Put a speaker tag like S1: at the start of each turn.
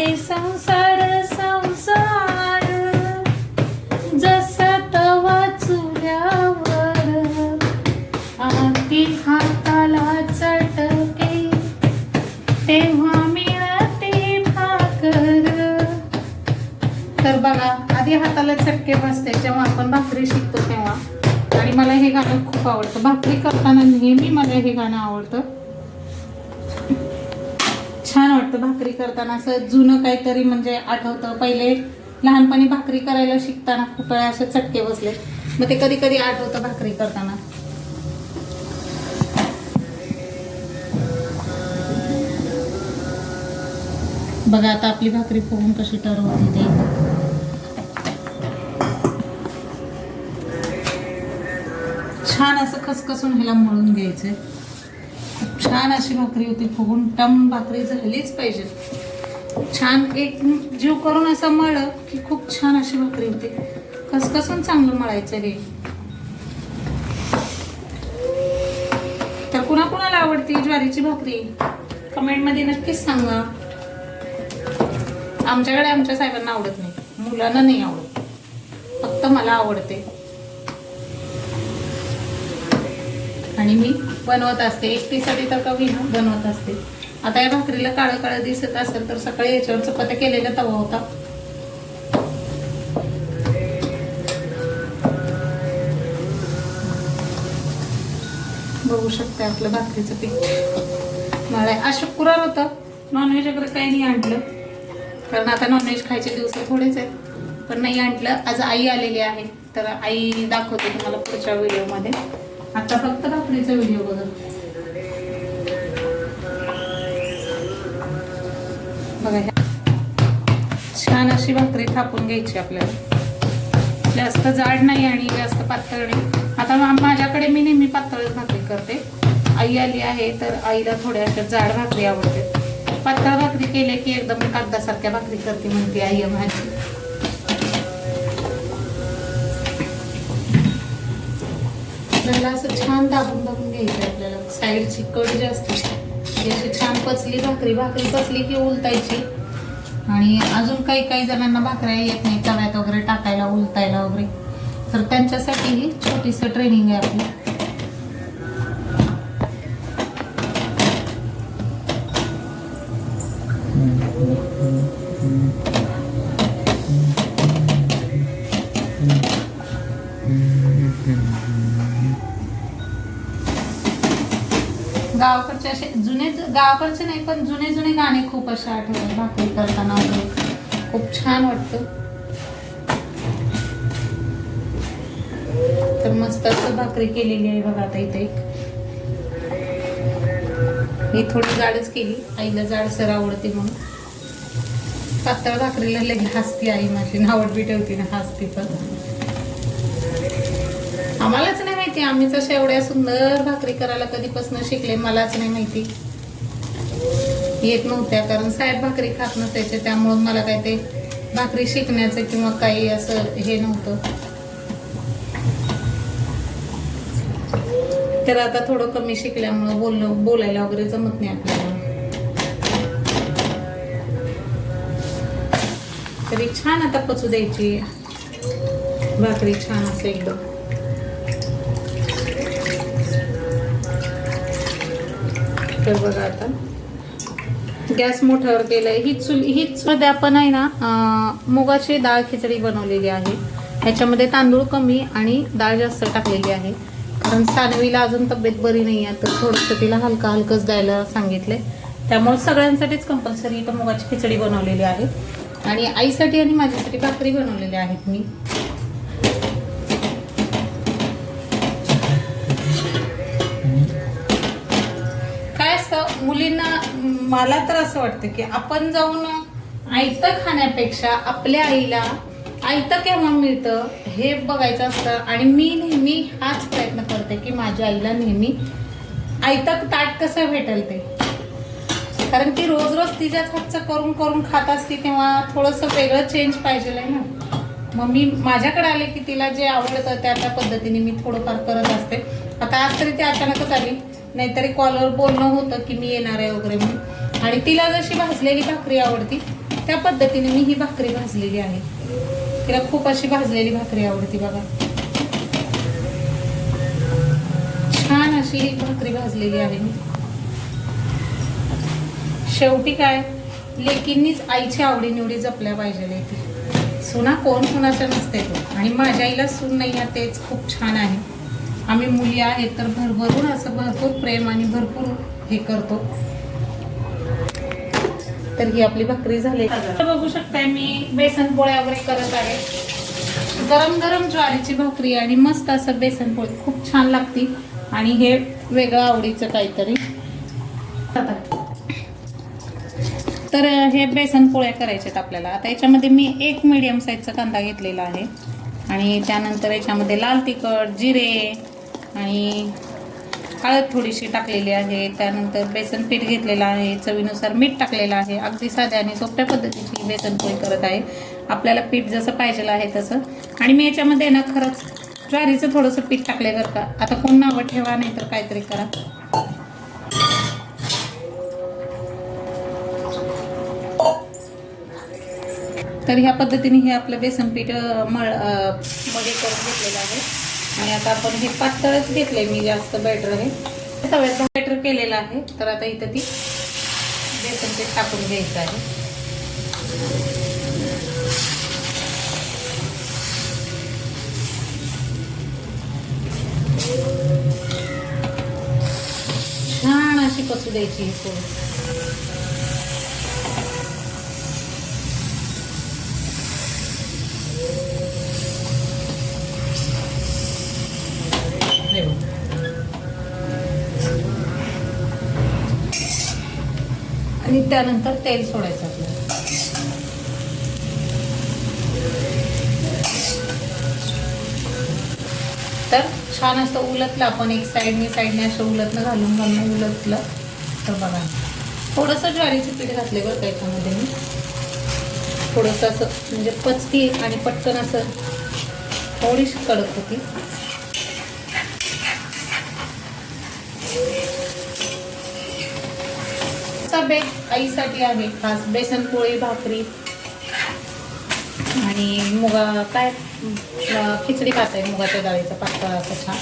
S1: रे संसार संसार जसा तवा चुल्यावर आती हाताला चटके तेव्हा मिळते भाकर. तर बघा आधी हाताला चटके बसते जेव्हा आपण भाकरी शिकतो तेव्हा. आणि मला हे गाणं खूप आवडतं. भाकरी करताना नेहमी मला हे गाणं आवडतं. छान वाटतं भाकरी करताना. असं जुनं काहीतरी म्हणजे आठवतं. पहिले लहानपणी भाकरी करायला शिकताना खूप वेळा असे चटके बसले. मग ते कधी कधी आठवतं भाकरी करताना. बघा आता आपली भाकरी पोहून कशी ठरवते ते. छान असं खसखसून ह्याला मळून घ्यायचंय. छान अशी भाकरी होती. फुगून टम भाकरी झालीच पाहिजे. छान एक जीव करून असं मळलं की खूप छान अशी भाकरी होती. खसखसून चांगलं मळायचं हे तर कुणा कुणाला आवडते ज्वारीची भाकरी? कमेंटमध्ये नक्कीच सांगा. आमच्याकडे आमच्या साहेबांना आवडत नाही. मुलांना नाही आवडत. फक्त मला आवडते. आणि मी? बनवत असते. एकटीसाठी तर कमी बनवत असते. आता या भाकरीला काळं काळं दिसत असेल तर सकाळी याच्यावर चपात्या केलेला तवा होता. बघू शकते आपलं भाकरीचं पीठ. मला आज शुक्रवार होतं. नॉनव्हेज वगैरे काही नाही आणलं. कारण आता नॉनव्हेज खायचे दिवस थोडेच आहेत. पण नाही आणलं. आज आई आलेली आहे. तर आई दाखवते तुम्हाला पुढच्या व्हिडिओमध्ये आता फक्त भाकरीचा व्हिडिओ बघा. बघा ह्या. छान अशी भाकरी थापून घ्यायची आपल्याला. जास्त जाड नाही आणि जास्त पातळ नाही. आता माझ्याकडे मी नेहमी पातळच भाकरी करते. आई आली आहे तर आईला थोड्या अशा जाड भाकरी आवडते पातळ भाकरी केले की एकदम कागदासारख्या भाकरी करते म्हणते आई माझी आपल्याला असं छान दाबून दाबून घ्यायचं आहे आपल्याला. साईडची कट जी असते. ती अशी छान पचली भाकरी. भाकरी पचली की उलटायची. आणि अजून काही काही जणांना भाकऱ्या येत नाही तव्यात वगैरे टाकायला उलटायला वगैरे. तर त्यांच्यासाठी ही छोटीसं ट्रेनिंग आहे आपली. गावाकडचे असे जुने गावाकडचे नाही पण जुने जुने गाणे खूप असे आठवतात भाकरी करताना वगैरे. खूप छान वाटतं. तर मस्त असं भाकरी केलेली आहे बघा आता इथे एक. मी थोडी जाडच केली आईला जाडसर आवडते म्हणून. पातळ भाकरीला लगे हसती आई माझी नावड बी ठेवती ना हसती पण. आम्हालाच नाही माहिती आम्ही जशा एवढ्या सुंदर भाकरी करायला कधीपासून शिकले मलाच नाही माहिती. येत नव्हत्या कारण साहेब भाकरी खात नसायचे त्यामुळे मला काय ते भाकरी शिकण्याचं किंवा काही असं हे नव्हतं. तर आता थोडं कमी शिकल्यामुळं बोलणं बोलायला वगैरे जमत नाही आपल्याला. तरी छान आता पचू द्यायची. भाकरी छान असं एकदम. तर बघा आता. गॅस मोठ्यावर केलाय. ही चुल ही मध्ये आपण आहे ना मुगाची डाळ खिचडी बनवलेली आहे. ह्याच्यामध्ये तांदूळ कमी आणि डाळ जास्त टाकलेली आहे. कारण सानवीला अजून तब्येत बरी नाही आहे तर थोडंसं तिला हलका हलकंच द्यायला सांगितलंय. त्यामुळे सगळ्यांसाठीच कंपल्सरी इथं मुगाची खिचडी बनवलेली आहे. आणि आईसाठी आणि माझ्यासाठी भाकरी बनवलेली आहेत मी. मला तर असं वाटतं की आपण जाऊन आयतं खाण्यापेक्षा आपल्या आईला आयतं केव्हा मिळतं हे बघायचं असतं. आणि मी नेहमी हाच प्रयत्न करते की माझ्या आईला नेहमी आयतं ताट कसं भेटेल ते. कारण ती रोज रोज तिच्याच हातचं करून करून खात असते तेव्हा थोडंसं वेगळं चेंज पाहिजे आहे ना. मग मी माझ्याकडे आले की तिला जे आवडतं त्या त्या पद्धतीने मी थोडंफार करत असते. आता आज तरी ती अचानकच आली. नाहीतरी कॉलवर बोलणं होतं की मी येणार आहे वगैरे म्हणून. आणि तिला जशी भाजलेली भाकरी आवडती त्या पद्धतीने मी ही भाकरी भाजलेली आहे. तिला खूप अशी भाजलेली भाकरी आवडती बघा. छान अशी ही भाकरी भाजलेली आहे मी. शेवटी काय? लेकींनीच आईची आवडीनिवडी जपल्या पाहिजे ती सुना कोण कुणाच्या नसते तो. आणि माझ्या आईला सून नाही आहे तेच खूप छान आहे. आम्ही मुली आहेत तर भरभरून असं भरपूर प्रेम आणि भरपूर हे करतो. तर ही आपली भाकरी झाली. बघू शकताय मी बेसन पोळ्या वगैरे करत आहे. गरम गरम ज्वारीची भाकरी आणि मस्त असं बेसन पोळी. खूप छान लागती आणि हे वेगळं आवडीचं काहीतरी. तर हे बेसन पोळ्या करायच्यात आपल्याला. आता याच्यामध्ये मी एक मीडियम साईजचा कांदा घेतलेला आहे. आणि त्यानंतर याच्यामध्ये लाल तिखट जिरे आणि हळद थोडीशी टाकलेली आहे. त्यानंतर बेसन पीठ घेतलेलं आहे. चवीनुसार मीठ टाकलेलं आहे. अगदी साध्या आणि सोप्या पद्धतीची बेसन पोळी करत आहे. आपल्याला पीठ जसं पाहिजे आहे तसं. आणि मी याच्यामध्ये ना खरंच ज्वारीचं थोडंसं पीठ टाकले बरं का. आता कोण नावं ठेवा नाही तर काहीतरी करा. तर ह्या पद्धतीने हे आपलं बेसन पीठ मळमध्ये करून घेतलेलं आहे. आणि आता आपण हे पातळच घेतलंय मी जास्त बॅटर हे सगळ्यात बॅटर केलेलं आहे तर आता इथं ती बेसन ते टाकून घ्यायचं आहे. छान अशी कसू द्यायची ही त्यानंतर तेल सोडायचं आपल्याला तर छान असं उलटलं आपण एक साईडने साईडने असं उलटणं घालून घालून उलटलं. तर बघा थोडंसं ज्वारीचं पीठ घातले बरं त्याच्यामध्ये मी. थोडंसं असं म्हणजे पचकी आणि पटकन असं थोडीशी कडक होती. बेत आईसाठी आहे खास बेसन पोळी भाकरी. आणि मुगा काय खिचडी खात आहे मुगाच्या डाळीचा पातळ असा छान.